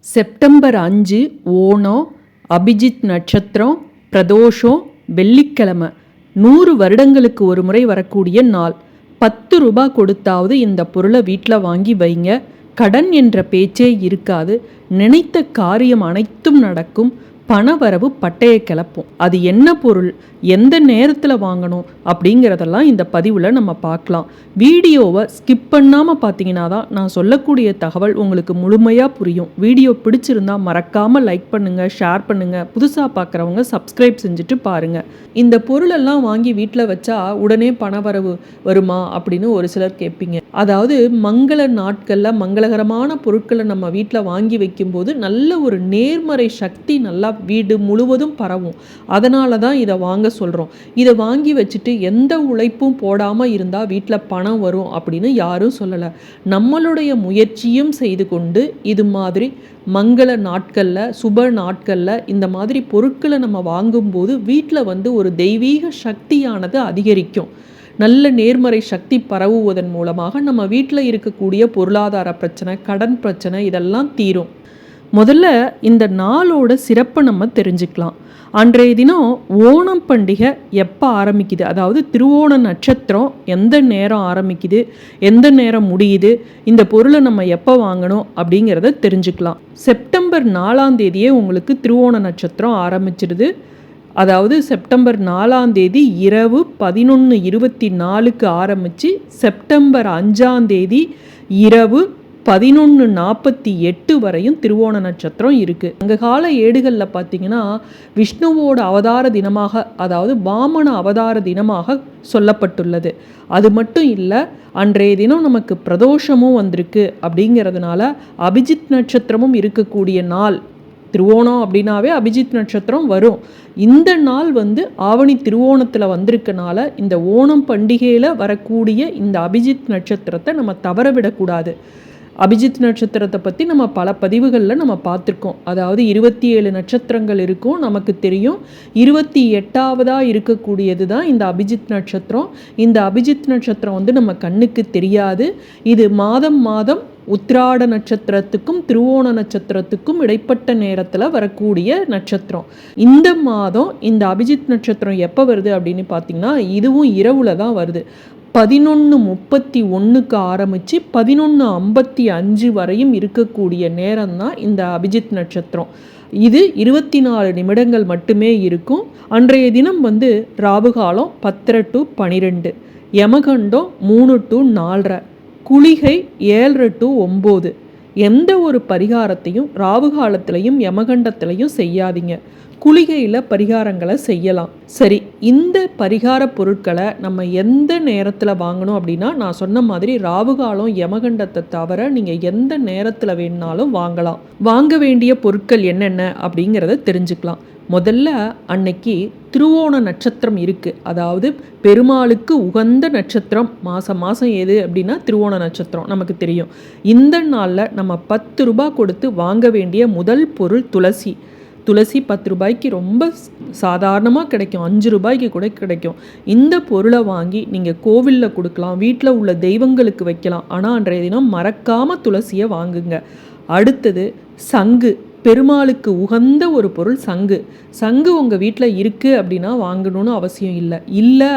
September அஞ்சு ஓணம் அபிஜித் நட்சத்திரம் பிரதோஷம் வெள்ளிக்கிழமை. நூறு வருடங்களுக்கு ஒரு முறை வரக்கூடிய நாள். பத்து ரூபாய் கொடுத்தாவது இந்த பொருளை வீட்டில் வாங்கி வைங்க. கடன் என்ற பேச்சே இருக்காது. நினைத்த காரியம் அனைத்தும் நடக்கும். பணவரவு பட்டையை கிளப்பும். அது என்ன பொருள்? எந்த நேரத்தில் வாங்கணும்? அப்படிங்கிறதெல்லாம் இந்த பதிவில் நம்ம பார்க்கலாம். வீடியோவை ஸ்கிப் பண்ணாமல் பார்த்தீங்கன்னா தான் நான் சொல்லக்கூடிய தகவல் உங்களுக்கு முழுமையாக புரியும். வீடியோ பிடிச்சிருந்தா மறக்காமல் லைக் பண்ணுங்கள் ஷேர் பண்ணுங்கள் புதுசாக பார்க்குறவங்க சப்ஸ்கிரைப் செஞ்சுட்டு பாருங்கள் இந்த பொருளெல்லாம் வாங்கி வீட்டில் வச்சா உடனே பணவரவு வருமா அப்படின்னு ஒரு சிலர் கேட்பீங்க. அதாவது மங்கள நாட்களில் மங்களகரமான பொருட்களை நம்ம வீட்டில் வாங்கி வைக்கும்போது நல்ல ஒரு நேர்மறை சக்தி நல்லா வீடு முழுவதும் பரவும். அதனால தான் இதை வாங்க சொல்கிறோம் இதை வாங்கி வச்சுட்டு எந்த உழைப்பும் போடாமல் இருந்தால் வீட்டில் பணம் வரும் அப்படின்னு யாரும் சொல்லலை. நம்மளுடைய முயற்சியும் செய்து கொண்டு இது மாதிரி மங்கள நாட்களில் சுப நாட்களில் இந்த மாதிரி பொருட்களை நம்ம வாங்கும்போது வீட்டில் வந்து ஒரு தெய்வீக சக்தியானது அதிகரிக்கும். நல்ல நேர்மறை சக்தி பரவுவதன் மூலமாக நம்ம வீட்டில் இருக்கக்கூடிய பொருளாதார பிரச்சனை கடன் பிரச்சனை இதெல்லாம் தீரும். முதல்ல இந்த நாளோட சிறப்பை நம்ம தெரிஞ்சுக்கலாம். அன்றைய தினம் ஓணம் பண்டிகை எப்போ ஆரம்பிக்குது? அதாவது திருவோண நட்சத்திரம் எந்த நேரம் ஆரம்பிக்குது? எந்த நேரம் முடியுது? இந்த பொருளை நம்ம எப்போ வாங்கணும்? அப்படிங்கிறத தெரிஞ்சுக்கலாம். செப்டம்பர் நாலாம் தேதியே உங்களுக்கு திருவோண நட்சத்திரம் ஆரம்பிச்சிடுது அதாவது செப்டம்பர் நாலாம் தேதி இரவு பதினொன்று இருபத்தி நாலுக்கு ஆரம்பித்து செப்டம்பர் அஞ்சாம் தேதி இரவு பதினொன்று நாற்பத்தி எட்டு வரையும் திருவோண நட்சத்திரம் இருக்குது அங்கே கால ஏடுகளில் பார்த்தீங்கன்னா விஷ்ணுவோட அவதார தினமாக அதாவது பாமன அவதார தினமாக சொல்லப்பட்டுள்ளது. அது மட்டும் இல்லை அன்றைய தினம் நமக்கு பிரதோஷமும் வந்திருக்கு அப்படிங்கிறதுனால அபிஜித் நட்சத்திரமும் இருக்கக்கூடிய நாள் திருவோணம் அப்படின்னாவே அபிஜித் நட்சத்திரம் வரும். இந்த நாள் வந்து ஆவணி திருவோணத்தில் வந்திருக்கனால இந்த ஓணம் பண்டிகையில் வரக்கூடிய இந்த அபிஜித் நட்சத்திரத்தை நம்ம தவற விடக்கூடாது. அபிஜித் நட்சத்திரத்தை பற்றி நம்ம பல பதிவுகளில் நம்ம பார்த்துருக்கோம். அதாவது இருபத்தி ஏழு நட்சத்திரங்கள் இருக்கும் நமக்கு தெரியும். இருபத்தி எட்டாவதாக இருக்கக்கூடியது தான் இந்த அபிஜித் நட்சத்திரம். இந்த அபிஜித் நட்சத்திரம் வந்து நம்ம கண்ணுக்கு தெரியாது. இது மாதம் மாதம் உத்ராட நட்சத்திரத்துக்கும் திருவோண நட்சத்திரத்துக்கும் இடைப்பட்ட நேரத்தில் வரக்கூடிய நட்சத்திரம். இந்த மாதம் இந்த அபிஜித் நட்சத்திரம் எப்போ வருது அப்படின்னு பார்த்தீங்கன்னா இதுவும் இரவுல தான் வருது. பதினொன்று முப்பத்தி ஒன்றுக்கு ஆரம்பித்து பதினொன்று ஐம்பத்தி அஞ்சு வரையும் இருக்கக்கூடிய நேரம் தான் இந்த அபிஜித் நட்சத்திரம். இது இருபத்தி நாலு நிமிடங்கள் மட்டுமே இருக்கும். அன்றைய தினம் வந்து ராபுகாலம் பத்தரை டு பனிரெண்டு யமகண்டம் மூணு டு நாலரை குளிகை ஏழரை டு ஒம்பது. எந்த ஒரு பரிகாரத்தையும் ராவு காலத்திலையும் யமகண்டத்திலையும் செய்யாதீங்க. குளிகையில் பரிகாரங்களை செய்யலாம். சரி இந்த பரிகார பொருட்களை நம்ம எந்த நேரத்தில் வாங்கணும் அப்படின்னா நான் சொன்ன மாதிரி ராவுகாலம் யமகண்டத்தை தவிர நீங்கள் எந்த நேரத்தில் வேணுனாலும் வாங்கலாம். வாங்க வேண்டிய பொருட்கள் என்னென்ன அப்படிங்கிறத தெரிஞ்சுக்கலாம். முதல்ல அன்னைக்கு திருவோண நட்சத்திரம் இருக்குது அதாவது பெருமாளுக்கு உகந்த நட்சத்திரம். மாதம் மாதம் எது அப்படின்னா திருவோண நட்சத்திரம் நமக்கு தெரியும். இந்த நாளில் நம்ம பத்து ரூபா கொடுத்து வாங்க வேண்டிய முதல் பொருள் துளசி. துளசி பத்து ரூபாய்க்கு ரொம்ப சாதாரணமாக கிடைக்கும். அஞ்சு ரூபாய்க்கு கூட கிடைக்கும். இந்த பொருளை வாங்கி நீங்கள் கோவிலில் கொடுக்கலாம் வீட்டில் உள்ள தெய்வங்களுக்கு வைக்கலாம். ஆனால் அன்றைய தினம் மறக்காமல் துளசியை வாங்குங்க. அடுத்தது சங்கு. பெருமாளுக்கு உகந்த ஒரு பொருள் சங்கு. சங்கு உங்கள் வீட்டில் இருக்குது அப்படின்னா வாங்கணும்னு அவசியம் இல்லை. இல்லை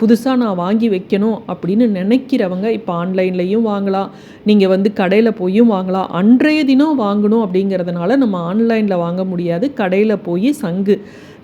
புதுசாக நான் வாங்கி வைக்கணும் அப்படின்னு நினைக்கிறவங்க இப்போ ஆன்லைன்லேயும் வாங்கலாம். நீங்கள் வந்து கடையில் போயும் வாங்கலாம். அன்றைய தினம் வாங்கணும் அப்படிங்கிறதுனால நம்ம ஆன்லைனில் வாங்க முடியாது. கடையில் போய் சங்கு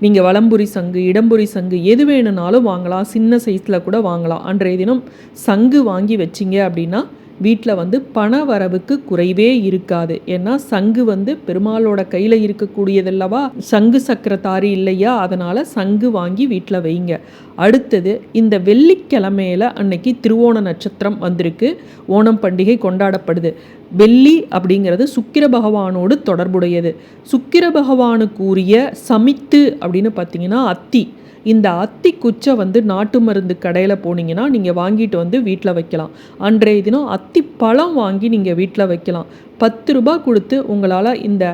நீங்கள் வலம்புரி சங்கு இடம்புரி சங்கு எது வேணுனாலும் வாங்கலாம். சின்ன சைஸில் கூட வாங்கலாம். அன்றைய தினம் சங்கு வாங்கி வச்சிங்க அப்படின்னா வீட்டில் வந்து பண வரவுக்கு குறைவே இருக்காது. ஏன்னா சங்கு வந்து பெருமாளோட கையில் இருக்கக்கூடியதல்லவா? சங்கு சக்கரத்தாரி இல்லையா? அதனால் சங்கு வாங்கி வீட்டில் வைங்க. அடுத்தது இந்த வெள்ளிக்கிழமையில அன்னைக்கு திருவோண நட்சத்திரம் வந்திருக்கு. ஓணம் பண்டிகை கொண்டாடப்படுது. வெள்ளி அப்படிங்கிறது சுக்கிர பகவானோடு தொடர்புடையது. சுக்கிர பகவானுக்குரிய சமித்து அப்படின்னு பார்த்தீங்கன்னா அத்தி. இந்த அத்தி குச்சை வந்து நாட்டு மருந்து கடையில் போனீங்கன்னா நீங்கள் வாங்கிட்டு வந்து வீட்டில் வைக்கலாம். அன்றைய தினம் அத்தி பழம் வாங்கி நீங்கள் வீட்டில் வைக்கலாம். பத்து ரூபாய் கொடுத்து உங்களால் இந்த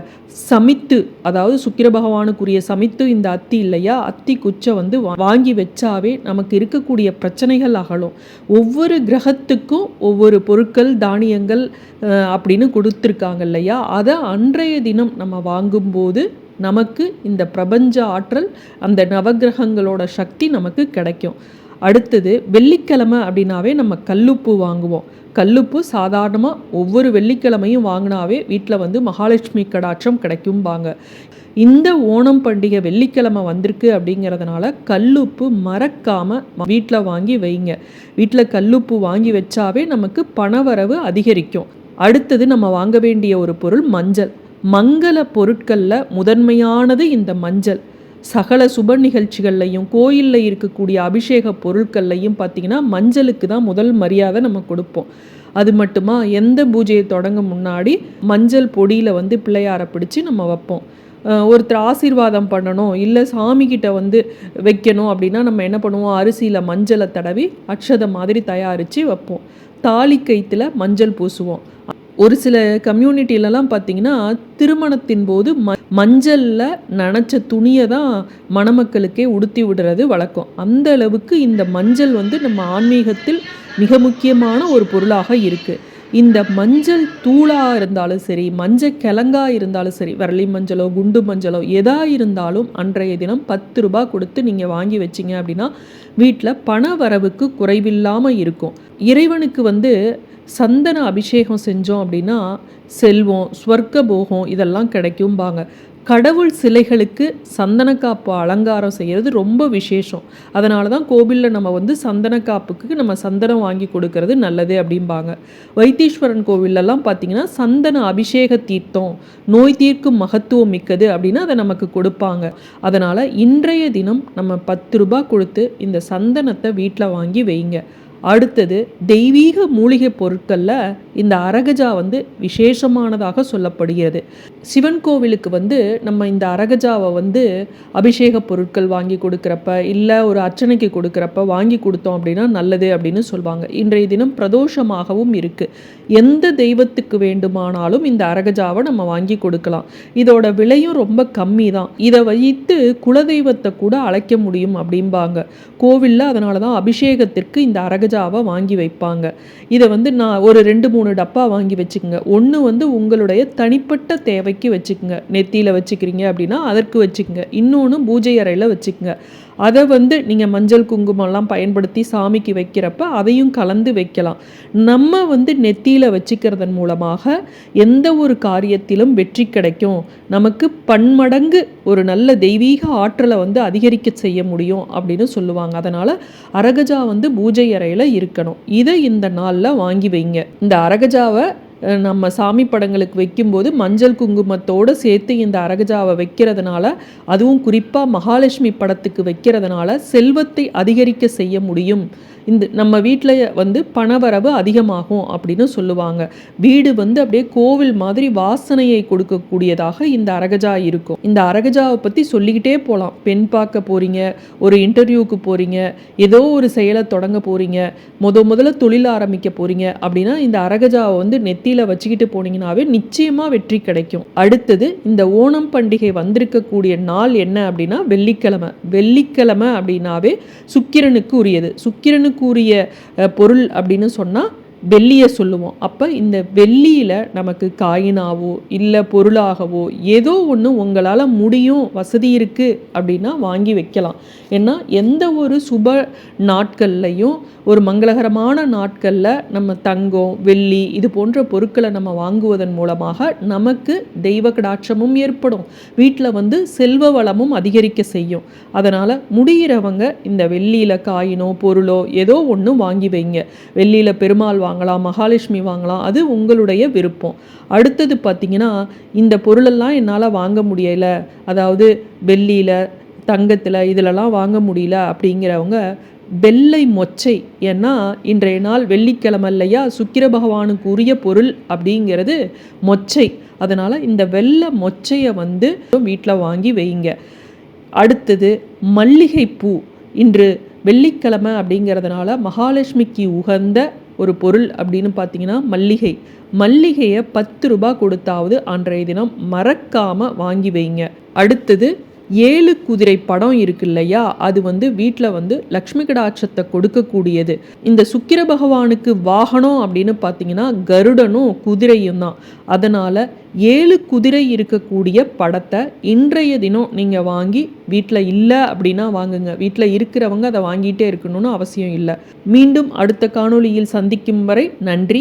சமித்து அதாவது சுக்கிர பகவானுக்குரிய சமித்து இந்த அத்தி இல்லையா? அத்தி குச்சை வந்து வாங்கி வச்சாவே நமக்கு இருக்கக்கூடிய பிரச்சனைகள் அகலும். ஒவ்வொரு கிரகத்துக்கும் ஒவ்வொரு பொருட்கள் தானியங்கள் அப்படின்னு கொடுத்துருக்காங்க இல்லையா? அதை அன்றைய தினம் நம்ம வாங்கும்போது நமக்கு இந்த பிரபஞ்ச ஆற்றல் அந்த நவக்கிரகங்களோட சக்தி நமக்கு கிடைக்கும். அடுத்தது வெள்ளிக்கிழமை அப்படின்னாவே நம்ம கல்லுப்பு வாங்குவோம். கல்லுப்பு சாதாரணமாக ஒவ்வொரு வெள்ளிக்கிழமையும் வாங்கினாவே வீட்டில் வந்து மகாலட்சுமி கடாட்சம் கிடைக்கும்பாங்க. இந்த ஓணம் பண்டிகை வெள்ளிக்கிழமை வந்திருக்கு அப்படிங்கிறதுனால கல்லுப்பு மறக்காமல் வீட்டில் வாங்கி வைங்க. வீட்டில் கல்லுப்பு வாங்கி வச்சாவே நமக்கு பணவரவு அதிகரிக்கும். அடுத்தது நம்ம வாங்க வேண்டிய ஒரு பொருள் மஞ்சள். மங்கள பொருட்களில் முதன்மையானது இந்த மஞ்சள். சகல சுப நிகழ்ச்சிகள்லையும் கோயிலில் இருக்கக்கூடிய அபிஷேக பொருட்கள்லையும் பார்த்திங்கன்னா மஞ்சளுக்கு தான் முதல் மரியாதை நம்ம கொடுப்போம். அது மட்டுமா எந்த பூஜையை தொடங்க முன்னாடி மஞ்சள் பொடியில் வந்து பிள்ளையாரை பிடிச்சி நம்ம வைப்போம். ஒருத்தர் ஆசீர்வாதம் பண்ணணும் இல்லை சாமிக்கிட்ட வந்து வைக்கணும் அப்படின்னா நம்ம என்ன பண்ணுவோம் அரிசியில் மஞ்சளை தடவி அக்ஷதம் மாதிரி தயாரித்து வைப்போம். தாலி கைத்தில் மஞ்சள் பூசுவோம். ஒரு சில கம்யூனிட்டிலலாம் பார்த்தீங்கன்னா திருமணத்தின் போது ம மஞ்சளில் நனைச்ச துணியை தான் மணமக்களுக்கே உடுத்தி விடுறது வழக்கம். அந்த அளவுக்கு இந்த மஞ்சள் வந்து நம்ம ஆன்மீகத்தில் மிக முக்கியமான ஒரு பொருளாக இருக்குது இந்த மஞ்சள் தூளாக இருந்தாலும் சரி மஞ்சள் கிழங்கா இருந்தாலும் சரி வரலி மஞ்சளோ குண்டு மஞ்சளோ எதா இருந்தாலும் அன்றைய தினம் பத்து ரூபாய் கொடுத்து நீங்கள் வாங்கி வச்சிங்க அப்படின்னா வீட்டில் பண வரவுக்கு குறைவில்லாமல் இருக்கும். இறைவனுக்கு வந்து சந்தன அபிஷேகம் செஞ்சோம் அப்படின்னா செல்வம் ஸ்வர்க்க போகம் இதெல்லாம் கிடைக்கும்பாங்க. கடவுள் சிலைகளுக்கு சந்தனக்காப்பு அலங்காரம் செய்கிறது ரொம்ப விசேஷம். அதனால தான் கோவிலில் நம்ம வந்து சந்தனக்காப்புக்கு நம்ம சந்தனம் வாங்கி கொடுக்கறது நல்லது அப்படிம்பாங்க. வைத்தீஸ்வரன் கோவிலெல்லாம் பார்த்தீங்கன்னா சந்தன அபிஷேக தீர்த்தம் நோய் தீர்க்கும் மகத்துவம் மிக்கது அப்படின்னு அதை நமக்கு கொடுப்பாங்க. அதனால் இன்றைய தினம் நம்ம பத்து ரூபாய் கொடுத்து இந்த சந்தனத்தை வீட்டில் வாங்கி வைங்க. அடுத்தது தெய்வீக மூலிகை பொருட்களில் இந்த அரகஜா வந்து விசேஷமானதாக சொல்லப்படுகிறது. சிவன் கோவிலுக்கு வந்து நம்ம இந்த அரகஜாவை வந்து அபிஷேக பொருட்கள் வாங்கி கொடுக்குறப்ப இல்லை ஒரு அர்ச்சனைக்கு கொடுக்குறப்ப வாங்கி கொடுத்தோம் அப்படின்னா நல்லது அப்படின்னு சொல்லுவாங்க இன்றைய தினம் பிரதோஷமாகவும் இருக்குது எந்த தெய்வத்துக்கு வேண்டுமானாலும் இந்த அரகஜாவை நம்ம வாங்கி கொடுக்கலாம். இதோட விலையும் ரொம்ப கம்மி தான். இதை வைத்து குலதெய்வத்தை கூட அழைக்க முடியும் அப்படிம்பாங்க. கோவிலில் அதனால தான் அபிஷேகத்திற்கு இந்த அரகஜாவை வாங்கி வைப்பாங்க. இதை வந்து நான் ஒரு ரெண்டு மூணு டப்பா வாங்கி வச்சுக்கோங்க. ஒன்று வந்து உங்களுடைய தனிப்பட்ட தேவைக்கு வச்சுக்கோங்க. நெத்தியில் வச்சுக்கிறீங்க அப்படின்னா அதற்கு வச்சுக்கோங்க. இன்னொன்று பூஜை அறையில் வச்சுக்கோங்க. அதை வந்து நீங்கள் மஞ்சள் குங்குமம்லாம் பயன்படுத்தி சாமிக்கு வைக்கிறப்ப அதையும் கலந்து வைக்கலாம். நம்ம வந்து நெத்தியில் வச்சுக்கிறதன் மூலமாக எந்த ஒரு காரியத்திலும் வெற்றி கிடைக்கும். நமக்கு பன்மடங்கு ஒரு நல்ல தெய்வீக ஆற்றலை வந்து அதிகரிக்க செய்ய முடியும் அப்படின்னு சொல்லுவாங்க. அதனால் அரகஜா வந்து பூஜை அறையில் இருக்கணும். இதை இந்த நாளில் வாங்கி வைங்க. இந்த அரகஜாவை நம்ம சாமி படங்களுக்கு வைக்கும்போது மஞ்சள் குங்குமத்தோடு சேர்த்து இந்த அரகஜாவை வைக்கிறதுனால அதுவும் குறிப்பாக மகாலட்சுமி படத்துக்கு வைக்கிறதுனால செல்வத்தை அதிகரிக்க செய்ய முடியும். இந்த நம்ம வீட்டில் வந்து பணவரவு அதிகமாகும் அப்படின்னு சொல்லுவாங்க. வீடு வந்து அப்படியே கோவில் மாதிரி வாசனையை கொடுக்கக்கூடியதாக இந்த அரகஜா இருக்கும். இந்த அரகஜாவை பற்றி சொல்லிக்கிட்டே போகலாம் பெண் பார்க்க போகிறீங்க ஒரு இன்டர்வியூக்கு போகிறீங்க ஏதோ ஒரு செயலை தொடங்க போகிறீங்க முத முதல்ல தொழில் ஆரம்பிக்க போகிறீங்க அப்படின்னா இந்த அரகஜாவை வந்து நெத்தியில் வச்சுக்கிட்டு போனீங்கன்னாவே நிச்சயமாக வெற்றி கிடைக்கும். அடுத்தது இந்த ஓணம் பண்டிகை வந்திருக்கக்கூடிய நாள் என்ன அப்படின்னா வெள்ளிக்கிழமை. வெள்ளிக்கிழமை அப்படின்னாவே சுக்கிரனுக்கு உரியது. சுக்கிரனுக்கு கூறிய பொருள் அப்படின்னு சொன்னால் வெள்ளியை சொல்லுவோம் அப்போ இந்த வெள்ளியில் நமக்கு காயினாவோ இல்லை பொருளாகவோ ஏதோ ஒன்று உங்களால் முடியும் வசதி இருக்குது அப்படின்னா வாங்கி வைக்கலாம். ஏன்னா எந்த ஒரு சுப நாட்கள்லையும் ஒரு மங்களகரமான நாட்களில் நம்ம தங்கம் வெள்ளி இது போன்ற பொருட்களை நம்ம வாங்குவதன் மூலமாக நமக்கு தெய்வ கடாட்சமும் ஏற்படும். வீட்டில் வந்து செல்வ வளமும் அதிகரிக்க செய்யும். அதனால் முடிகிறவங்க இந்த வெள்ளியில் காயினோ பொருளோ ஏதோ ஒன்று வாங்கி வைங்க. வெள்ளியில் பெருமாள் வாங்கலாம் மகாலட்சுமி வாங்கலாம் அது உங்களுடைய விருப்பம். அடுத்தது பார்த்திங்கன்னா இந்த பொருளெல்லாம் என்னால் வாங்க முடியலை. அதாவது வெள்ளியில் தங்கத்தில் இதிலலாம் வாங்க முடியல அப்படிங்கிறவங்க வெள்ளை மொச்சை ஏன்னா இன்றைய நாள் வெள்ளிக்கிழமை இல்லையா? சுக்கிர பகவானுக்கு உரிய பொருள் அப்படிங்கிறது மொச்சை. அதனால் இந்த வெள்ளை மொச்சையை வந்து வீட்டில் வாங்கி வைங்க. அடுத்தது மல்லிகைப்பூ. இன்று வெள்ளிக்கிழமை அப்படிங்கிறதுனால மகாலட்சுமிக்கு உகந்த ஒரு பொருள் அப்படின்னு பார்த்தீங்கன்னா மல்லிகை. மல்லிகையை பத்து ரூபாய் கொடுத்தாவது அன்றைய தினம் மறக்காமல் வாங்கி வைங்க. அடுத்தது ஏழு குதிரை படம் இருக்கு இல்லையா? அது வந்து வீட்டில் வந்து லக்ஷ்மி கடாட்சத்தை கொடுக்கக்கூடியது. இந்த சுக்கிர பகவானுக்கு வாகனம் அப்படின்னு பார்த்தீங்கன்னா கருடனும் குதிரையும் தான். அதனால் ஏழு குதிரை இருக்கக்கூடிய படத்தை இன்றைய தினம் நீங்கள் வாங்கி வீட்டில் இல்லை அப்படின்னா வாங்குங்க. வீட்டில் இருக்கிறவங்க அதை வாங்கிட்டே இருக்கணும்னு அவசியம் இல்லை. மீண்டும் அடுத்த காணொளியில் சந்திக்கும் வரை நன்றி.